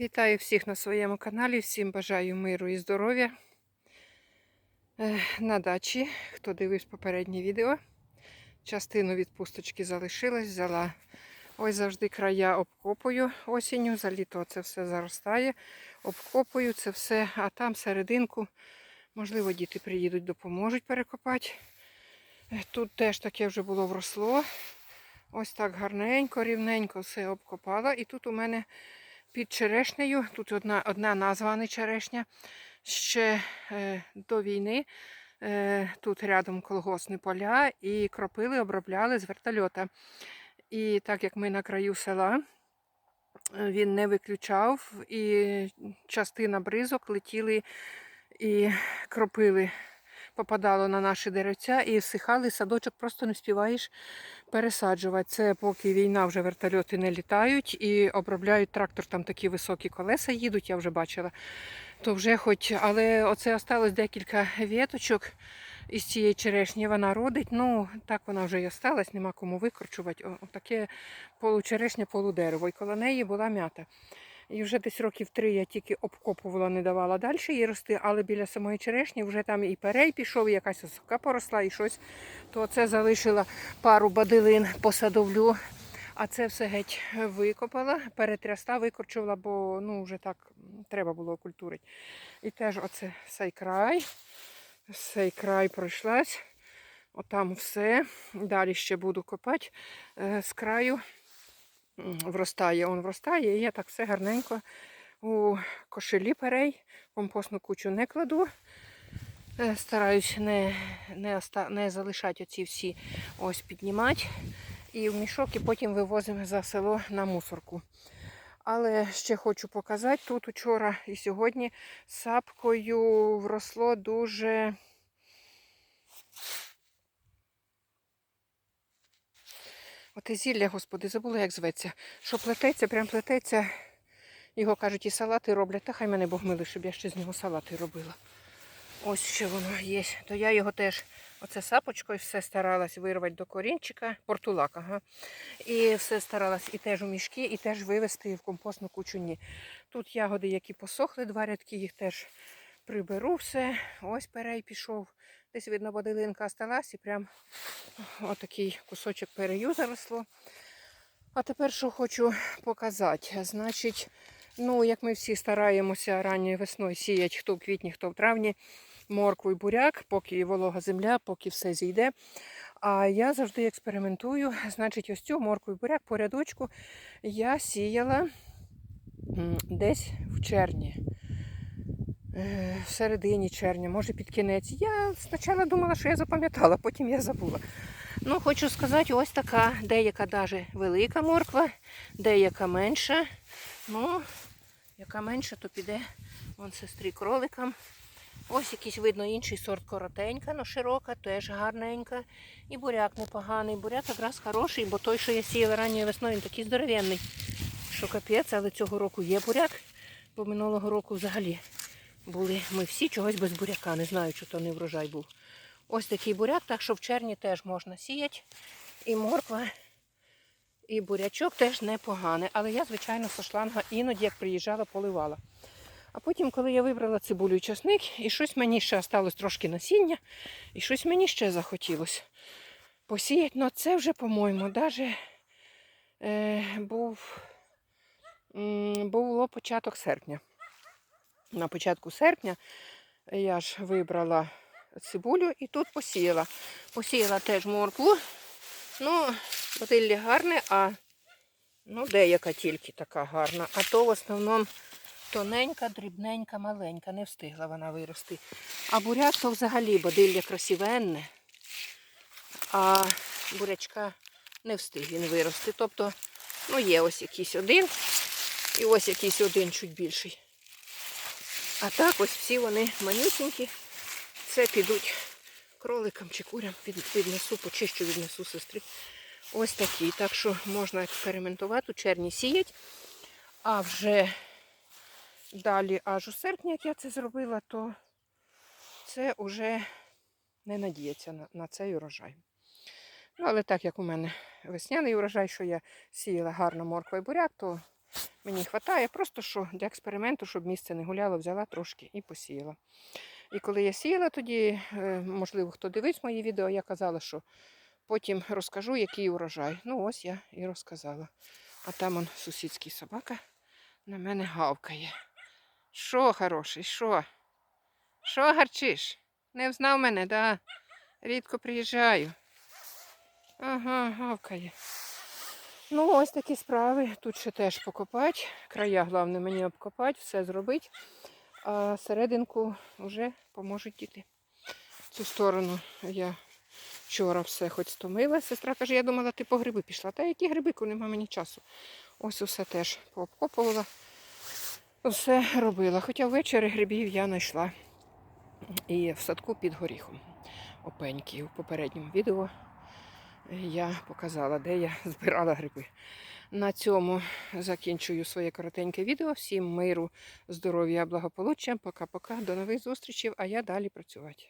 Вітаю всіх на своєму каналі. Всім бажаю миру і здоров'я. На дачі, хто дивився попереднє відео, частину відпусточки залишилась, взяла ось завжди края обкопую осінню, за літо це все заростає, обкопую це все, а там серединку, можливо, діти приїдуть, допоможуть перекопати. Тут теж таке вже було вросло. Ось так гарненько, рівненько все обкопала. І тут у мене під черешнею. Тут одна одна назва, черешня. Ще е, до війни е, тут рядом колгосні поля і кропили, обробляли з вертольота. І так як ми на краю села, він не виключав, і частина бризок летіли і кропили. Попадало на наші деревця і всихали, садочок просто не встигаєш пересаджувати. Це поки війна вже вертольоти не літають і обробляють трактор, там такі високі колеса їдуть, я вже бачила. То вже хоч, але оце осталось декілька віточок із цієї черешні. Вона родить. Ну так вона вже й осталась, нема кому викручувати. О, таке получерешня, полудерево. І коло неї була м'ята. І вже десь років три я тільки обкопувала, не давала далі їй рости, але біля самої черешні вже там і перей пішов, і якась осока поросла, і щось. То це залишила пару бадилин посадовлю. А це все геть викопала, перетряста, викорчувала, бо ну, вже так треба було культурити. І теж оце цей край, цей край пройшлась. Отам все. Далі ще буду копати е, з краю. Вростає, он вростає, і я так все гарненько у кошелі перей, компостну кучу не кладу. Е, Стараюсь не, не, оста... не залишати оці всі ось піднімати і в мішок, і потім вивозимо за село на мусорку. Але ще хочу показати, тут учора і сьогодні сапкою вросло дуже. Оте зілля, господи, забула, як зветься. Що плететься, прям плететься. Його кажуть, і салати роблять. Та хай мене Бог милий, щоб я ще з нього салати робила. Ось що воно є. То я його теж оце сапочкою все старалась вирвати до корінчика, портулак, ага. І все старалась і теж у мішки, і теж вивезти в компостну кучу. Ні. Тут ягоди, які посохли, два рядки, їх теж приберу все. Ось перей пішов. Десь, видно, бодилинка осталась і прям отакий кусочок перею заросло. А тепер що хочу показати. Значить, ну, як ми всі стараємося ранньою весною сіяти, хто в квітні, хто в травні, моркву і буряк, поки волога земля, поки все зійде. А я завжди експериментую. Значить, ось цю моркву і буряк по рядочку я сіяла десь в червні. Е, В середині червня, може під кінець. Я спочатку думала, що я запам'ятала, потім я забула. Ну, хочу сказати, ось така, деяка навіть велика морква, деяка менша. Ну, яка менша, то піде вон сестрі кроликам. Ось якийсь, видно, інший сорт коротенька, але широка, теж гарненька. І буряк непоганий. Буряк якраз хороший, бо той, що я сіяла ранньою весною, він такий здоровенний, що капець, але цього року є буряк, бо минулого року взагалі були ми всі чогось без буряка. Не знаю, чи то не врожай був. Ось такий буряк, так що в червні теж можна сіяти. І морква, і бурячок теж непоганий. Але я, звичайно, со шланга іноді, як приїжджала, поливала. А потім, коли я вибрала цибулю і часник, і щось мені ще осталось трошки насіння, і щось мені ще захотілося посіяти. Ну це вже, по-моєму, навіть е, був, м, було початок серпня. На початку серпня я ж вибрала цибулю і тут посіяла. Посіяла теж моркву. Ну, мотилля гарне, а ну, деяка тільки така гарна. А то в основному тоненька, дрібненька, маленька. Не встигла вона вирости. А буряк то взагалі бодилля красивенне, а бурячка не встиг він вирости. Тобто, ну, є ось якийсь один і ось якийсь один чуть більший. А так ось всі вони манюсінькі. Це підуть кроликам чи курям під, піднесу, почищу, віднесу сестрі. Ось такі. Так що можна експериментувати, у червні сіять. А вже далі, аж у серпні, як я це зробила, то це вже не надіється на, на цей урожай. Ну, але так як у мене весняний урожай, що я сіяла гарно морква і буряк, то Мені вистачає, просто що для експерименту, щоб місце не гуляло, взяла трошки і посіяла. І коли я сіяла тоді, е, можливо, хто дивиться мої відео, я казала, що потім розкажу, який урожай. Ну, ось я і розказала. А там он сусідський собака на мене гавкає. Що, хороший, що? Що гарчиш? Не взнав мене, да? Рідко приїжджаю. Ага, гавкає. Ну, ось такі справи. Тут ще теж покопати. Края, головне, мені обкопати, все зробити. А серединку вже поможуть діти. Цю сторону я вчора все хоч стомила. Сестра каже, я думала, ти по гриби пішла. Та які гриби, коли нема мені часу. Ось усе теж пообкопувала. Все робила. Хоча ввечері грибів я знайшла. І в садку під горіхом. Опеньки. У попередньому відео я показала, де я збирала гриби. На цьому закінчую своє коротеньке відео. Всім миру, здоров'я, благополуччя. Пока-пока. До нових зустрічей, а я далі працювати.